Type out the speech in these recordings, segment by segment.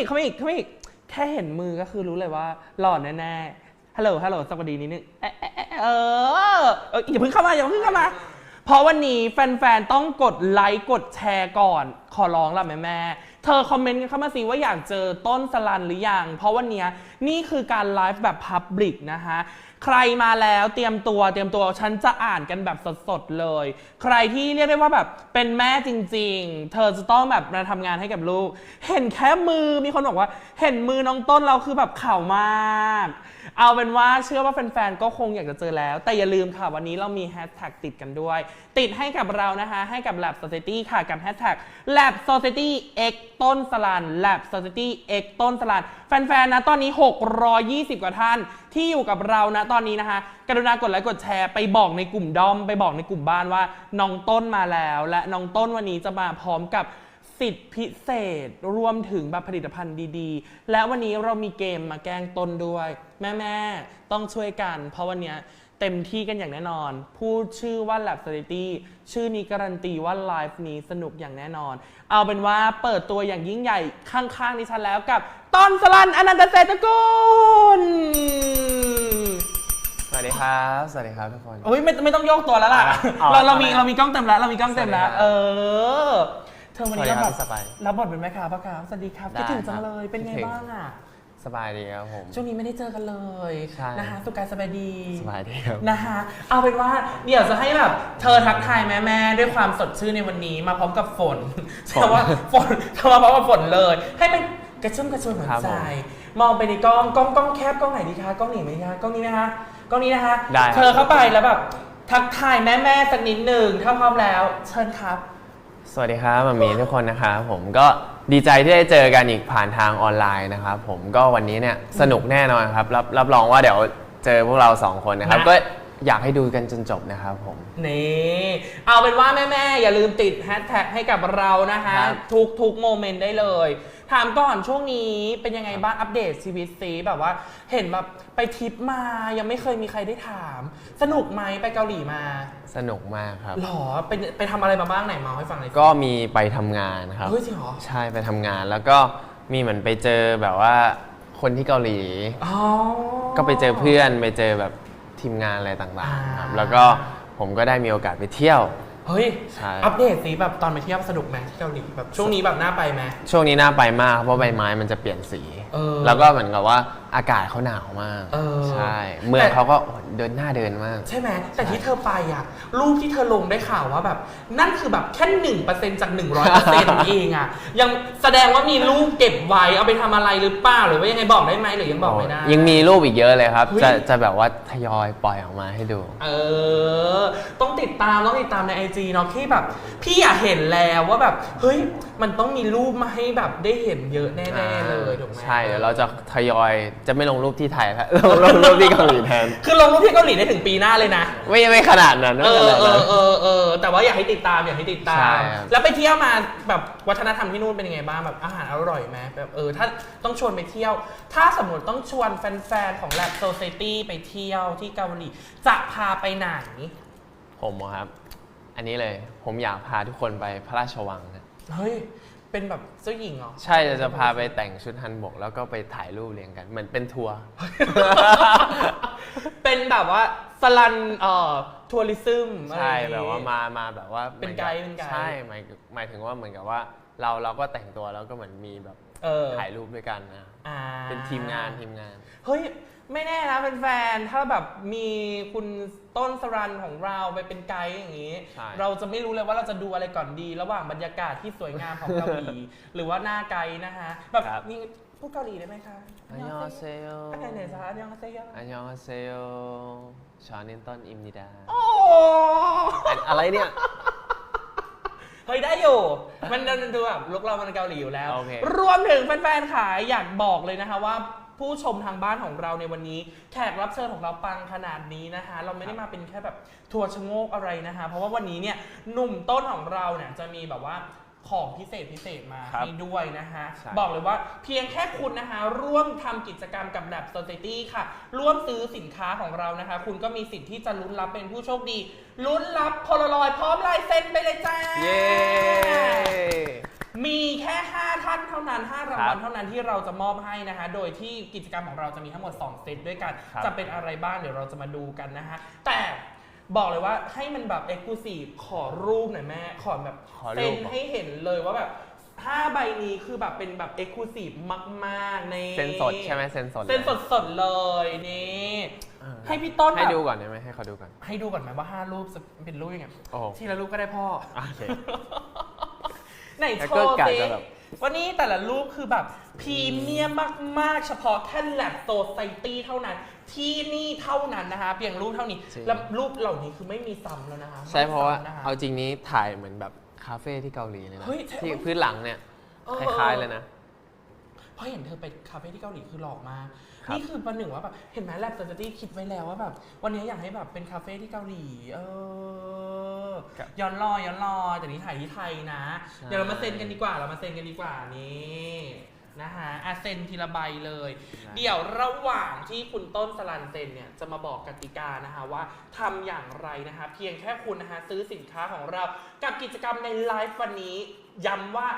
อีกเข้ามาอีกเข้ามาอีกแค่เห็นมือก็คือรู้เลยว่า หล่อแน่ๆฮัลโหลฮัลโหลสวัสดีนิดนึงเออเอออเอออย่าเพิ่งเข้ามาอย่าเพิ่งเข้ามา เพราะวันนี้แฟนๆต้องกดไลค์กดแชร์ก่อน ขอร้องละแม่แม่เธอคอมเมนต์กันเข้ามาสิว่าอยากเจอต้นสลันหรือยังเพราะวันนี้นี่คือการไลฟ์แบบพับลิกนะคะ ใครมาแล้วเตรียมตัวเตรียมตัวฉันจะอ่านกันแบบสดๆเลย ใครที่เรียกได้ว่าแบบเป็นแม่จริง ๆ เธอจะต้องแบบมาทำงานให้กับลูก เห็นแค่มือมีคนบอกว่า เห็นมือน้องต้นเราคือแบบเข่ามาก เอาเป็นว่าเชื่อว่าแฟนๆ ก็คงอยากจะเจอแล้ว แต่อย่าลืมค่ะวันนี้เรามีแฮชแท็กติดกันด้วย ติดให้กับเรานะคะ ให้กับ Lab Society ค่ะกับแฮชแท็ก Lab Society X ต้นสลัน Lab Society X ต้นสลัน แฟนๆ นะตอนนี้ 620 กว่าท่านที่อยู่กับเรานะตอนนี้นะคะ กรุณากดไลค์กดแชร์ไปบอกในกลุ่มดอม ไปบอกในกลุ่มบ้านว่าน้องต้นมาแล้ว และน้องต้นวันนี้จะมาพร้อมกับ สิทธิพิเศษรวมถึงแบบผลิตภัณฑ์ดีๆ และวันนี้เรามีเกมมาแกล้งต้นด้วย แม่ๆ ต้องช่วยกัน เพราะวันเนี้ยเต็มที่กันอย่างแน่นอน พูดชื่อว่า Lab Society ชื่อนี้การันตีว่าไลฟ์นี้สนุกอย่างแน่นอน เอาเป็นว่าเปิดตัวอย่างยิ่งใหญ่ข้างๆดิฉันแล้วกับต้นสลันอนันตเศรษฐกุลสวัสดีครับ สวัสดีครับทุกคน โอ้ยไม่ไม่ต้องโยกตัวแล้วล่ะอ๋อเราเรามีทำไมเรามีกล้องเต็มแล้ว เรามีกล้องเต็มแล้วสวัสดีครับเออเธอวันนี้สวัสดีเราครับแบบพี่สบายรับบทเป็นแม่ค้าปะครับสวัสดีครับได้คิดถึงจังครับเลยเป็นไงคิดถึง บ้างอะ สบายดีครับผม ช่วงนี้ไม่ได้เจอกันเลยใช่ นะคะ สุขกายสบายดี สบายดีครับ นะคะเอาเป็นว่าเดี๋ยวจะให้แบบเธอทักทายแม่ๆด้วยความสดชื่นในวันนี้มาพร้อมกับฝนฝนแต่ว่าฝนเธอมาพร้อมกับฝนเลย ให้มันกระชุ่มกระชวยหัวครับใจผมมองไปในกล้องกล้องกล้องแคบกล้องไหนดีคะกล้องนี้ไหมคะกล้องนี้ไหมคะกล้องนี้นะคะได้ครับ เธอเข้าไปแล้วแบบทักทายแม่ๆสักนิดหนึ่งถ้าพร้อมแล้ว เชิญครับ สวัสดีครับมามีทุกคนนะครับผมก็ดีใจที่ได้เจอกันอีกผ่านทางออนไลน์นะครับผมก็วันนี้เนี่ยสนุกแน่นอนครับรับรับรองว่าเดี๋ยวเจอพวกเราสองคนนะครับนะ ก็อยากให้ดูกันจนจบนะครับผม นี่เอาเป็นว่าแม่ ๆ อย่าลืมติดแฮชแท็กให้กับเรานะคะครับ ทุกทุกโมเมนต์ได้เลย ถามก่อนช่วงนี้เป็นยังไงบ้างอัปเดตชีวิตซีแบบว่า เห็นแบบไปทริปมายังไม่เคยมีใครได้ถาม สนุกไหมไปเกาหลีมาสนุกมากครับ หรอไปไปทำอะไรมาบ้างไหนเมาให้ฟังหน่อยสิก็มีไปทำงานครับ เฮ้ยจริงเหรอใช่ไปทำงานแล้วก็มีเหมือนไปเจอแบบว่าคนที่เกาหลี อ๋อ ก็ไปเจอเพื่อนไปเจอแบบทีมงานอะไรต่างๆครับ อ่า แล้วก็ผมก็ได้มีโอกาสไปเที่ยว เฮ้ย ใช่ อัปเดตสิแบบตอนไปเที่ยวสนุกไหมที่เกาหลีแบบช่วงนี้แบบน่าไปไหมช่วงนี้น่าไปมากเพราะใบไม้มันจะเปลี่ยนสี เออ แล้วก็เหมือนกับว่าอากาศเขาหนาวมากเออใช่เมืองแต่ เขาก็เดินหน้าเดินมาก ใช่ไหมแต่ที่เธอไปอะ รูปที่เธอลงได้ข่าวว่าแบบ นั่นคือแบบแค่หนึ่งเปอร์เซ็นจากหนึ่งร้อยเปอร์เซ็นต์เองอะ ยังแสดงว่ามีรูปเก็บไว้เอาไปทำอะไรหรือเปล่าหรือว่ายังไงบอกได้ไหมหรือยังบอกไม่ได้ ยังมีรูปอีกเยอะเลยครับ เฮ้ย จะจะแบบว่าทยอยปล่อยออกมาให้ดู เออ ต้องติดตามต้องติดตามในไอจีเนาะที่แบบ พี่อยากเห็นแล้วว่าแบบ เฮ้ย มันต้องมีรูปมาให้แบบได้เห็นเยอะแน่ ๆ เลยถูกไหม ใช่เดี๋ยวเราจะทยอยจะไม่ลงรูปที่ไทยแล้วลงลงรูปที่เกาหลีแทน คือลงรูปที่เกาหลีได้ถึงปีหน้าเลยนะ ไม่ไม่ขนาดนั้นไม่เอขอนาดเอนั้อนเออเออแต่ว่าอยากให้ติดตามอยากให้ติดตาใช่มครับแล้วไปเที่ยวมาแบบวัฒนธรรมที่นู่นเป็นยังไงบ้างแบบอาหารอร่อยไหมแบบเออถ้าต้องชวนไปเที่ยว ถ้าสมมติต้องชวนแฟนๆของ Lab Society ไปเที่ยวที่เกาหลีจะพาไปไหน ผมเหรอครับ อันนี้เลยผมอยากพาทุกคนไปพระราชวังนะเฮ้ย เป็นแบบเจ้าหญิงเหรอ ใช่จะจะพาไปแต่งชุดฮันบก แล้วก็ไปถ่ายรูปเรียงกันเหมือนเป็นทัวร์ เป็นแบบว่าสลันเอ่อทัวริซึมอะไรใช่อย่งงี้ แบบว่ามามาแบบว่าเป็นไกด์หมือเป็นไกด์ ใช่หมาย หมายถึงว่าเหมือนกับว่า เราเราก็แต่งตัวแล้วก็เหมือนมีแบบเออถ่ายรูปด้วยกันนะอ่าเป็นทีมงานทีมงาน เฮ้ย ไม่แน่นะเป็นแฟนๆถ้าแบบมีคุณต้นสรันของเราไปเป็นไกด์อย่างนี้ ใช่ เราจะไม่รู้เลยว่าเราจะดูอะไรก่อนดี ระหว่างบรรยากาศที่สวยงามของเกาหลี หรือว่าหน้าไกด์นะคะแบบครับนี่พูดเกาหลีได้ไหมคะอันยองเซโยอันไหนไหนคะอันยองเซโยอันยองเซโยชานินต้นอิมนิดาโอ้ อันอะไรเนี่ยเฮ้ยได้อยู่ มันมันดูแบบลุกเรามันเกาหลีอยู่แล้ว โอเค รวมถึงแฟนๆขายอยากบอกเลยนะคะว่า ผู้ชมทางบ้านของเราในวันนี้ แขกรับเชิญของเราปังขนาดนี้นะคะ เราไม่ได้มาเป็นแค่แบบทัวร์ชะโงกอะไรนะคะ เพราะว่าวันนี้เนี่ยหนุ่มต้นของเราเนี่ยจะมีแบบว่า ของพิเศษพิเศษมาครับให้ด้วยนะคะใช่ บอกเลยว่าเพียงแค่คุณนะคะ ร่วมทำกิจกรรมกับ Lab Society ค่ะ ร่วมซื้อสินค้าของเรานะคะ คุณก็มีสิทธิ์ที่จะลุ้นรับเป็นผู้โชคดี ลุ้นรับโพลารอยด์พร้อมลายเซ็นไปเลยจ้า เย้ มีแค่ 5 ท่านเท่านั้น 5 รางครัวัลบเท่านั้นที่เราจะมอบให้นะคะ โดยที่กิจกรรมของเราจะมีทั้งหมด 2 เซตด้วยกัน ครับจะเป็นอะไรบ้างเดี๋ยวเราจะมาดูกันนะฮะ แต่ บอกเลยว่าให้มันแบบเอ็กซ์คลูซีฟขอรูปหน่อยแม่ ขอแบบขอรูป เซ็นให้เห็นเลยว่าแบบ5ใบนี้คือแบบเป็นแบบเอ็กซ์คลูซีฟมากๆในเซ็นสดใช่ไหมเซ็นสดลยเซ็นสดๆเลยนี่เออให้พี่ต้นให้แบบดูก่อนได้ไหมให้เขาดูก่อนให้ดูก่อนไหมว่าห้ารูปจะเป็นรูปยังไงโอ้ทีละรูปก็ได้พ่อ โอเค ไหนแล้วโชก็ว์กะสิจะแบบ วันนี้แต่ละรูปคือแบบพรีเมียมมาก ๆ เฉพาะแค่แลบโซไซตี้เท่านั้น ที่นี่เท่านั้นนะคะเพียงรูปเท่านี้จริง แล้วรูปเหล่านี้คือไม่มีซ้ำแล้วนะคะใช่เพราะว่าไม่ซ้ำนค เอาจริงนี้ถ่ายเหมือนแบบคาเฟ่ที่เกาหลีเลยนะเฮ้ยใช่ ที่พื้นหลังเนี่ยเออคล้ายๆเลยนะ เพราะเห็นเธอไปคาเฟ่ที่เกาหลีคือหล่อมากครับ นี่คือประหนึ่งว่าแบบเห็นไหมแลบโซไซตี้คิดไว้แล้วว่าแบบวันนี้อยากให้แบบเป็นคาเฟ่ที่เกาหลีเออครับย้อนรอยย้อนรอยแต่นี้ถ่ายที่ไทยนะใช่เดี๋ยวเรามาเซ็นกันดีกว่าเรามาเซ็นกันดีกว่านี่ นะฮะอะเซ็นทีละใบเลย เดี๋ยวระหว่างที่คุณต้นสลันเซ็นเนี่ยจะมาบอกกติกานะคะว่าทำอย่างไรนะคะ เพียงแค่คุณนะคะซื้อสินค้าของเรา กับกิจกรรมในไลฟ์วันนี้ย้ำว่า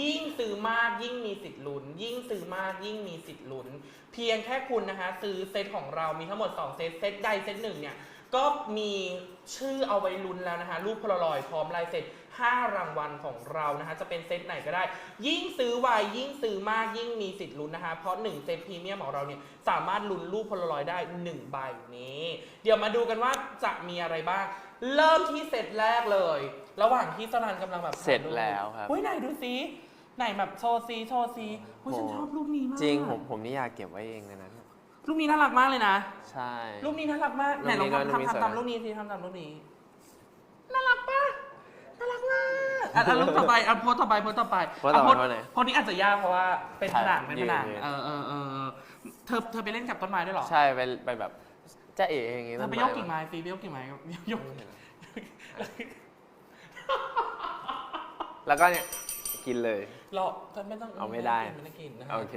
ยิ่งซื้อมากยิ่งมีสิทธิ์ลุ้น ยิ่งซื้อมากยิ่งมีสิทธิ์ลุ้น เพียงแค่คุณนะคะซื้อเซตของเรามีทั้งหมด 2 เซตเซตใดเซตหนึ่งเนี่ย ก็มีชื่อเอาไว้ลุ้นแล้วนะคะ รูปโพลารอยด์พร้อมลายเซ็น5 รางวัลของเรานะคะ จะเป็นเซตไหนก็ได้ ยิ่งซื้อไวยิ่งซื้อมากยิ่งมีสิทธิ์ลุ้นนะคะ เพราะ 1 เซตพรีเมียมของเราเนี่ยสามารถลุ้นรูปโพลารอยด์ได้1ใบนี้ เดี๋ยวมาดูกันว่าจะมีอะไรบ้าง เริ่มที่เซตแรกเลย ระหว่างที่สลันกำลังแบบเสร็จแล้วครับ เฮ้ยไหนดูซิไหนแบบโชว์ซีโชว์ซีเฮ้ยฉันชอบรูปนี้มาก จริงผมผมนี่อยากเก็บไว้เองเลยนะ รูปนี้น่ารักมากเลยนะ ใช่ รูปนี้น่ารักมากไหนลองรูปนี้ทำก็ทำสวยทำตามนะรูปนี้สิทำตามรูปนี้ น่ารักปะน่ารักมากอะอะรูปต่อไปอะโพสต์ต่อไปโพสต์ต่อไปโพสต์ต่อไปะโพสต์ไหนโพสต์นี้อาจจะยากเพราะว่าเป็นผนังใช่เป็นผนังยืนๆเออเออเออเออเธอเธอไปเล่นกับต้นไม้ด้วยเหรอ ใช่ไปไปแบบจะเอ๋อย่างงี้เธอไปยกกิ่งไม้ฟีไปยกกิ่งไม้ยกแล้วก็เนี่ยกินเลยหรอเธอไม่ต้องเอาไม่ได้ ไม่ได้กินนะโอเค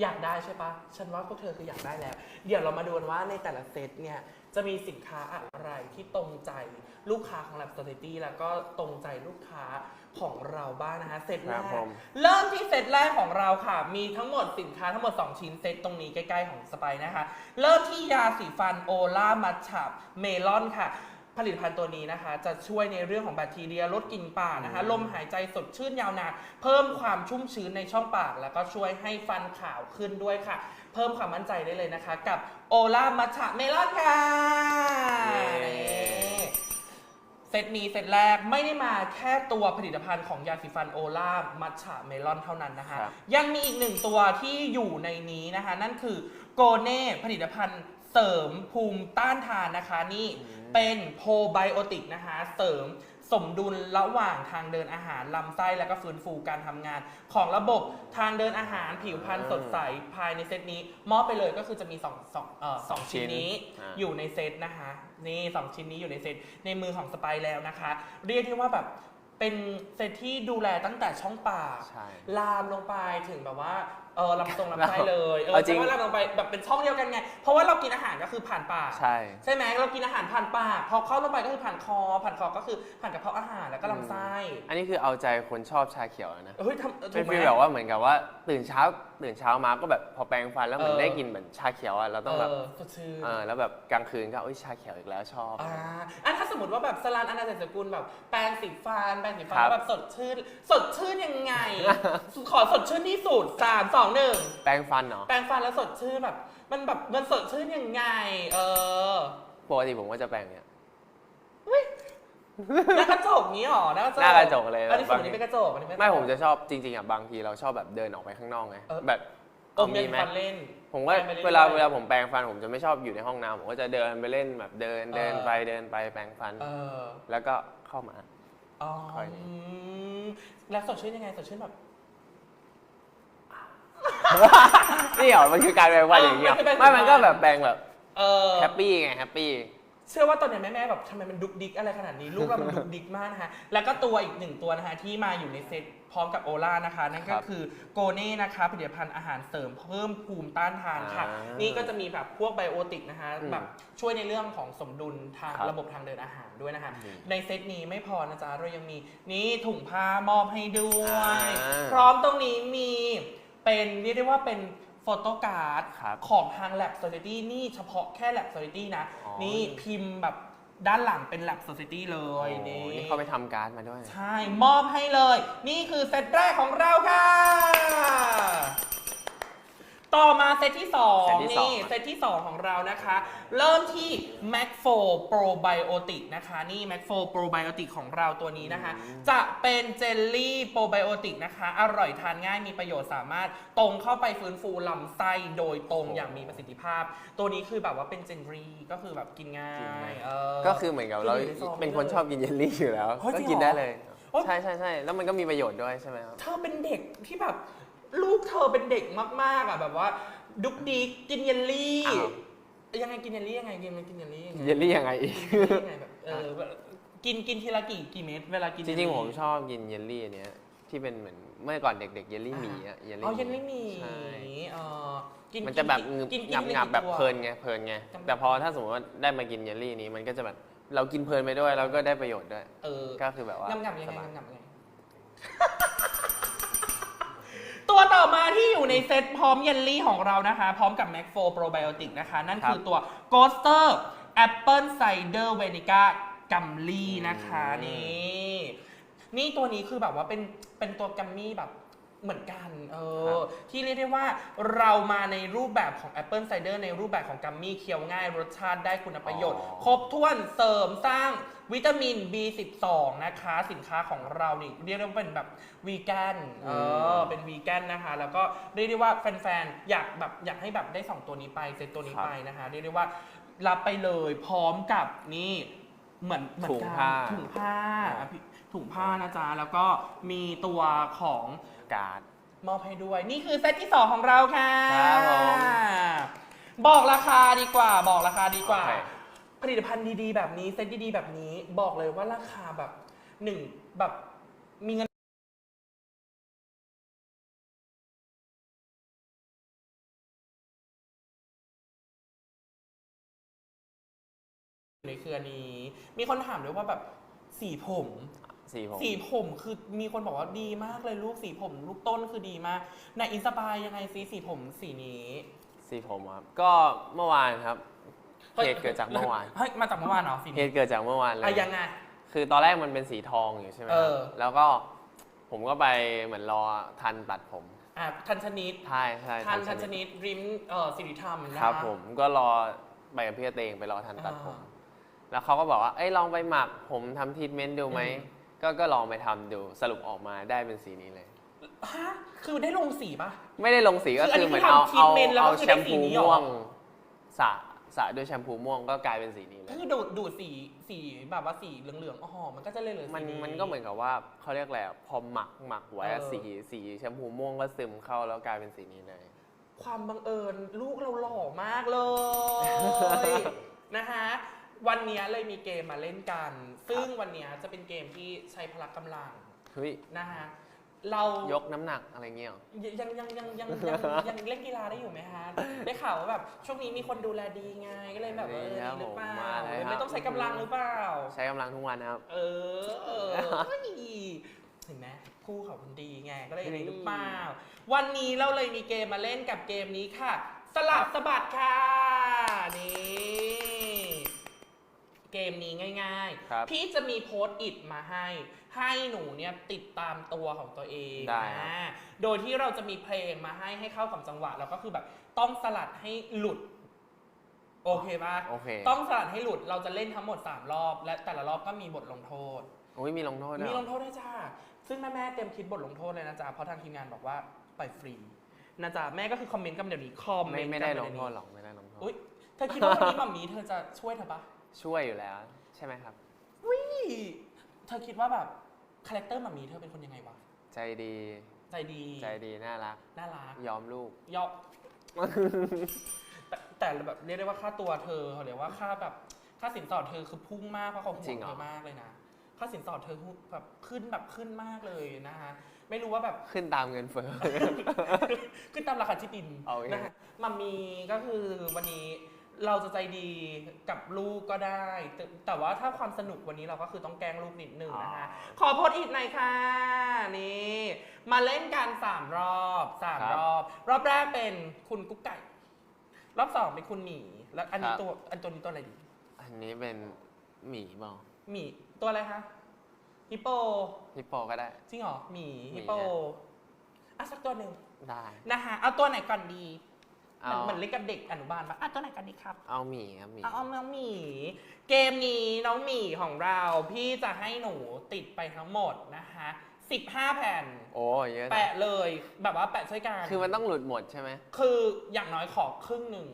อยากได้ใช่ปะฉันว่าพวกเธอคืออยากได้แล้ว เดี๋ยวเรามาดูกันว่าในแต่ละเซตเนี่ย จะมีสินค้าอะไรที่ตรงใจลูกค้าของ Lab Society แล้วก็ตรงใจลูกค้าของเราบ้างนะคะ เซตแรครักบผมเริ่มที่เซตแรกของเราค่ะ มีทั้งหมดสินค้าทั้งหมด 2 ชิ้นเซตตรงนี้ใกล้ ๆ ของสไปซ์นะคะ เริ่มที่ยาสีฟันโอล่ามัชชับเมลอนค่ะ ผลิตภัณฑ์ตัวนี้นะคะ จะช่วยในเรื่องของแบคทีเรียลดกลิ่นปากนะคะ ลมหายใจสดชื่นยาวนาน เพิ่มความชุ่มชื้นในช่องปาก แล้วก็ช่วยให้ฟันขาวขึ้นด้วยค่ะ เพิ่มความมั่นใจได้เลยนะคะ กับโอล่ามัชชะเมลอนค่ะเย้นี่เซตนี้เซตแรกไม่ได้มาแค่ตัวผลิตภัณฑ์ของยาสีฟันโอล่ามัชชะเมลอนเท่านั้นนะคะครับยังมีอีกหนึ่งตัวที่อยู่ในนี้นะคะ นั่นคือโกเน่ผลิตภัณฑ์ เสริมภูมิต้านทานนะคะนี่เป็นโพไบโอติกนะคะ เสริมสมดุลระหว่างทางเดินอาหารลำไส้แล้วก็ฟื้นฟูการทำงาน ของระบบทางเดินอาหารผิวพรรณสดใสภายในเซตนี้มอบไปเลยก็คือจะมีสองสองเอ่อสองชิ้นนี้อ่า อยู่ในเซตนะคะ นี่สองชิ้นนี้อยู่ในเซตในมือของสไปร์แล้วนะคะ เรียกได้ว่าแบบ เป็นเซตที่ดูแลตั้งแต่ช่องปากใช่ลามลงไปถึงแบบว่าเออลำตรงลำไส้เลยเออเอาจริงเพราะว่าลามลงไปแบบเป็นช่องเดียวกันไง เพราะว่าเรากินอาหารก็คือผ่านปาก ใช่ ใช่ไหมเรากินอาหารผ่านปากพอเข้าลงไปก็คือผ่านคอ ผ่านคอก็คือผ่านกระเพาะอาหารแล้วก็ลำไส้อันนี้คือเอาใจคนชอบชาเขียวนะ เฮ้ยทำถูเป็นกไหม ฟีลแบบว่าเหมือนกับว่าตื่นเช้าตื่นเช้ามาก็แบบพอแปรงฟันแล้วเหมือเอนอได้กินเหมือนชาเขียวอะเราต้องแบบเออสดชื่น เออแล้วแบบกลางคืนก็เอ้ยชาเขียวอีกแล้วชอบ อ่าอันถ้าส มมติว่าแบบสลานอนาเศรษฐกุลแบบแปรงสีฟันแปรงสีฟันครับแล้วแบบสดชื่น สดชื่นยังไง ขอสดชื่นที่สุดสามสองหนึ่งแปรงฟันเนาะแปรงฟันแล้วสดชื่นแบบ มันแบบมันสดชื่นยังไง เออปกติผมก็จะแปรงเนี่ย หน้ากระจกนี้หรอหน้ากระจกหน้ากระจกเลย อันนี้แบบฝั่งนี้เป็นกระจกอันนี้เป็นกรจกไม่ผมจะชอบจริงๆอะบางทีเราชอบแบบเดินออกไปข้างนอกไงเออ แบบอมมียันไหมฟันเล่น ผมว่าแปรงไปรื่อยๆ เวลาเวลาผมแปรงฟันผมจะไม่ชอบอยู่ในห้องน้ำผมก็จะเดินไปเล่นแบบเดินเดินเออไปเดินไปแปรงฟัน เออแล้วก็เข้ามา อ๋อค่อยมแล้วสดชื่นยังไงสดชื่นแบบ นี่เหรอมันคือการแปรงฟันอย่างเงี้ยเออมันคือแปรงไม่มันก็ฟันแบบแปรงแบบเออ แฮปปี้ไงแฮปปี้ เชื่อว่าตอนเนี้ยแม่ๆแบบทำไมมันดุกดิกอะไรขนาดนี้ ลูกเรามันดุกดิกมากนะคะแล้วก็ตัวอีกหนึ่งตัวนะคะที่มาอยู่ในเซตพร้อมกับโอล่านะคะ นั่นก็ครับคือโกเน่นะคะผลิตภัณฑ์อาหารเสริมเพิ่มภูมิต้านทานค่ะ อ่านี่นี่ก็จะมีแบบพวกไบโอติกนะคะอืมแบบช่วยในเรื่องของสมดุลทางครับระบบทางเดินอาหารด้วยนะคะ อืมในเซตนี้ไม่พอนะจ๊ะเรายังมีนี่ถุงผ้ามอบให้ด้วย อ่า พร้อมตรงนี้มีเป็นเรียกได้ว่าเป็น โฟโต้การ์ดครับของทาง Lab Society นี่เฉพาะแค่ Lab Society นะ อ๋อ นี่พิมพ์แบบด้านหลังเป็น Lab Society เลโอ้ยโหนี่ นี่เขาไปทำการ์ดมาด้วย ใช่ มอบให้เลย นี่คือเซตแรกของเราค่ะ ต่อมาเซตที่ เซต2ที่นี่สองเซตที่ 2 ของเรานะคะ เริ่มที่ Mac 4 Probiotic นะคะ นี่ Mac 4 Probiotic ของเราตัวนี้นะคะ จะเป็นเจลลี่โปรไบโอติกนะคะ อร่อยทานง่ายมีประโยชน์สามารถตรงเข้าไปฟื้นฟูลำไส้โดยตรงอย่างมีประสิทธิภาพ ตัวนี้คือแบบว่าเป็นเจลลี่ก็คือแบบกินง่ากินง่าย ยเออ ก็คือเหมือนกับเราคืออยู่ในซองเป็นคนเลยชอบกินเยลลี่อยู่แล้ว เฮ้ยก็จริงกินเหรอได้เลย โอ๊ย ใช่ใช่ใช่แล้วมันก็มีประโยชน์ด้วยใช่ไหมครับ เธอเป็นเด็กที่แบบ ลูกเธอเป็นเด็กมากๆอะแบบว่า ดุกดิกกินเยลลี่อ้าว ยังไงกินเยลลี่ยังไงกินมันกินเยลลี่ยังไงเยลลี่ยังไงอีกกินเยลลี่ยังไงแบบเออแบบกินกินทีละกี่กี่เม็ดเวลากินจริงๆผมชอบกินเยลลี่อันเนี้ยที่เป็นเหมือนเมื่อก่อนเด็กๆเยลลี่หมีอะเยลลี่อ๋อเยลลี่หมีใช่เออกินมันจะแบบกินงับกินงับๆแบบกี่ตัว เพลินไงเพลินไงจำ แต่พอถ้าสมมติว่าได้มากินเยลลี่นี้มันก็จะแบบเรากินเพลินไปด้วยแล้วก็ได้ประโยชน์ด้วย เออก็คือแบบว่างำงำยังไงสบายงำงำยังไง ตัวต่อมาที่อยู่ในเซตพร้อมเยลลี่ของเรานะคะ พร้อมกับ Mac 4 Probiotic นะคะ นั่นคือตัว Ghoster Apple Cider Vinegar Gummy นะคะนี่นี่ตัวนี้คือแบบว่าเป็นเป็นตัวกัมมี่แบบ เหมือนกันเออที่เรียกได้ว่าเรามาในรูปแบบของ Apple Cider ในรูปแบบของกัมมี่เคี้ยวง่ายรสชาติได้คุณประโยชน์ อ๋อ ครบถ้วนเสริมสร้างวิตามิน B12 นะคะ สินค้าของเรานี่เรียกได้ว่าเป็นแบบวีแกนเออเป็นวีแกนนะคะ แล้วก็เรียกได้ว่าแฟนๆ อยากแบบอยากให้แบบได้ 2 ตัวนี้ไปเซตตัวนี้ครับไปนะคะ เรียกได้ว่ารับไปเลยพร้อมกับนี่เหมือนเหมือนถุงกันผ้า ถุงผ้าครับอะพี่ ถุงผ้านะจ๊ะ แล้วก็มีตัวของการ์ด มอบให้ด้วย นี่คือเซตที่ 2 ของเราค่ะครับผม บอกราคาดีกว่า บอกราคาดีกว่า โอเค ผลิตภัณฑ์ดีๆ แบบนี้ เซตดีๆ แบบนี้ บอกเลยว่าราคาแบบหนึ่งแบบมีเงินในเครือนี้ มีคนถามด้วยว่าแบบสีผม สีผม สีผมคือมีคนบอกว่าดีมากเลยลูกสีผม ลูกต้นคือดีมากในอินสปายยังไงสีสีผมสีนี้สีผมครับ ก็เมื่อวานครับ เหตุเกิดจากเมื่อวาน เฮ้ยมาจากเมื่อวานเหรอสีเหนี้ตุเกิดจากเมื่อวานเลย อะยังไง คือตอนแรกมันเป็นสีทองอยู่ใช่ไหมคเอรับ อ แล้วก็ผมก็ไปเหมือนรอทันตัดผมอะทันชนิดใช่ใช่ทันชทันชนิดริมเอ่อสิริธรรมนะะครับ ผมก็รอไปกับพี่เตงไปรอทันตัดผม อ่าแล้วเขาก็บอกว่า เอ้ยลองไปหมักผมทำทรีทเมนต์ดูไหม อืม ก็ก็ลองไปทำดูสรุปออกมาได้เป็นสีนี้เลย ฮะคือได้ลงสีปะ ไม่ได้ลงสีก็คืออันคืนี้อเหมือนคือเอาทำเอา treatment แล้วก็เอาคือแชได้มสีพูนี้เหรอ ม่วงสระสระด้วยแชมพูม่วงก็กลายเป็นสีนี้เลก็ย คือดูดดูดสีสีแบบว่าสีเหลืองๆอ๋อมันก็จะเลยเหลือสีมันมันก็เหมือนกับว่าเขาเรียกอะไรอะพอหมักหมักไว้อะเออสีสีแชมพูม่วงก็ซึมเข้าแล้วกลายเป็นสีนี้เลย ความบังเอิญลูกเราหล่อมากเลย นะคะ วันนี้เลยมีเกมมาเล่นกัน ซึ่งวันนี้จะเป็นเกมที่ใช้พละกำลังเฮ้ยนะคะเรายกน้ำหนักอะไรเงี้ยเหรอ ยังยังยังยังยังยังเล่นกีฬาได้อยู่ไหมฮะได้ข่าวว่าแบบช่วงนี้มีคนดูแลดีไงก็เลยแบบว่าเออครับดีหรือเปล่าผมมาเลยครับ ไม่ต้องใช้กำลังหรือเปล่า ใช้กำลังทุกวันนะครับ เออเออเห็นไหมคู่เขาคนดีไงก็เลยอย่างนี้หรือเปล่าวันนี้เราเลยมีเกมมาเล่นกับเกมนี้ค่ะ สลับสะบัดค่ะนี่ เกมนี้ง่ายครับ ๆ พี่จะมีโพสต์อิดมาให้ ให้หนูเนี่ยติดตามตัวของตัวเองได้ครับ นะโดยที่เราจะมีเพลงมาให้ให้เข้ากับจังหวะแล้วก็คือแบบต้องสลัดให้หลุด โอเคปะโอเคต้องสลัดให้หลุดเราจะเล่นทั้งหมด 3 รอบ และแต่ละรอบก็มีบทลงโทษ โอ้ยมีลงโทษด้วยมีเหรลองโทษด้วยจ้า ซึ่งแม่แม่ๆเตรียมคิดบทลงโทษเลยนะจ๊ะ เพราะทางทีมงานบอกว่าปล่อยฟรีนะจ๊ะแม่ก็คือคอมเมนต์กันเดี๋ยวนี้คอมเมไม่นต์ไม่กันได้เยวลงนี้โทษหรอกไม่ได้ลงโทษ อุ้ยเธอคิดว่าวันนี้หมัมมี่เธอจะช่วยเธอปะ ช่วยอยู่แล้ว ใช่ไหมครับนี่เธอคิดว่าแบบคาแรคเตอร์หมัมมี่เธอเป็นคนยังไงวะ ใจดีใจดีใจดีน่ารัก น่ารักยอมลูก ยอกแต่แต่แบบเรียกได้ว่าค่าตัวเธอเขาเรียกว่าค่าแบบค่าค่าสินสอดเธอคือพุ่งมากเพราะเขาห่จริวงงเหรอ เธอมากเลยนะค่าสินสอดเธอแบบขึ้นแบบขึ้นมากเลยนะคะไม่รู้ว่าแบบ ขึ้นตามเงินเฟ้อ ขึ้นตามราคาที่ดินโอเค นะฮะมัมมีก็คือวันนี้ เราจะใจดีกับลูกก็ได้ แต่แต่ว่าถ้าความสนุกวันนี้เราก็คือต้องแกล้งลูกนิดนึงนะคะ ขอโพสต์อีกหน่อยค่ะ นี่ มาเล่นกันสามรอบสามครับรอบ รอบแรกเป็นคุณกุ๊กไก่ รอบสองเป็นคุณหมี แล้วอันนี้ครับ ตัวอันตัวนี้ตัวอะไรดี อันนี้เป็นหมีเปล่าหมีตัวอะไรคะฮิปโป ฮิปโปก็ได้ จริงเหรอหมีหมีฮิปโปอะ อะสักตัวหนึ่งได้ นะคะเอาตัวไหนก่อนดี เอาเหมือนเล่นกับเด็กอนุบาลปะอะตัวไหนก่อนดีครับเอาหมีครับหมีเอาเอาน้องหมี เกมนี้น้องหมีของเราพี่จะให้หนูติดไปทั้งหมดนะคะ15 แผ่น โอ้เยอะนะแปะเลยแบบว่าแปะช่วยกันคือมันต้องหลุดหมดใช่ไหมคืออย่างน้อยขอครึ่งหนึ่ง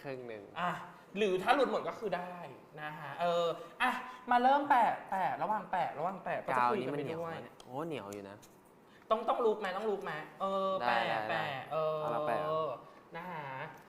ครึ่งหนึ่งอะหรือถ้าหลุดหมดก็คือได้นะคะเอออะมาเริ่มแปะแปะระหว่างแปะระหว่างแปะก็จะกาวคุยนี้กันมันไปเหนียวด้วยไหมเนี่ยโอ้เหนียวอยู่นะ ต้องต้องรูปไหมต้องรูปไหมเออได้แปะได้แปะเออเอาละแปะ นะคะ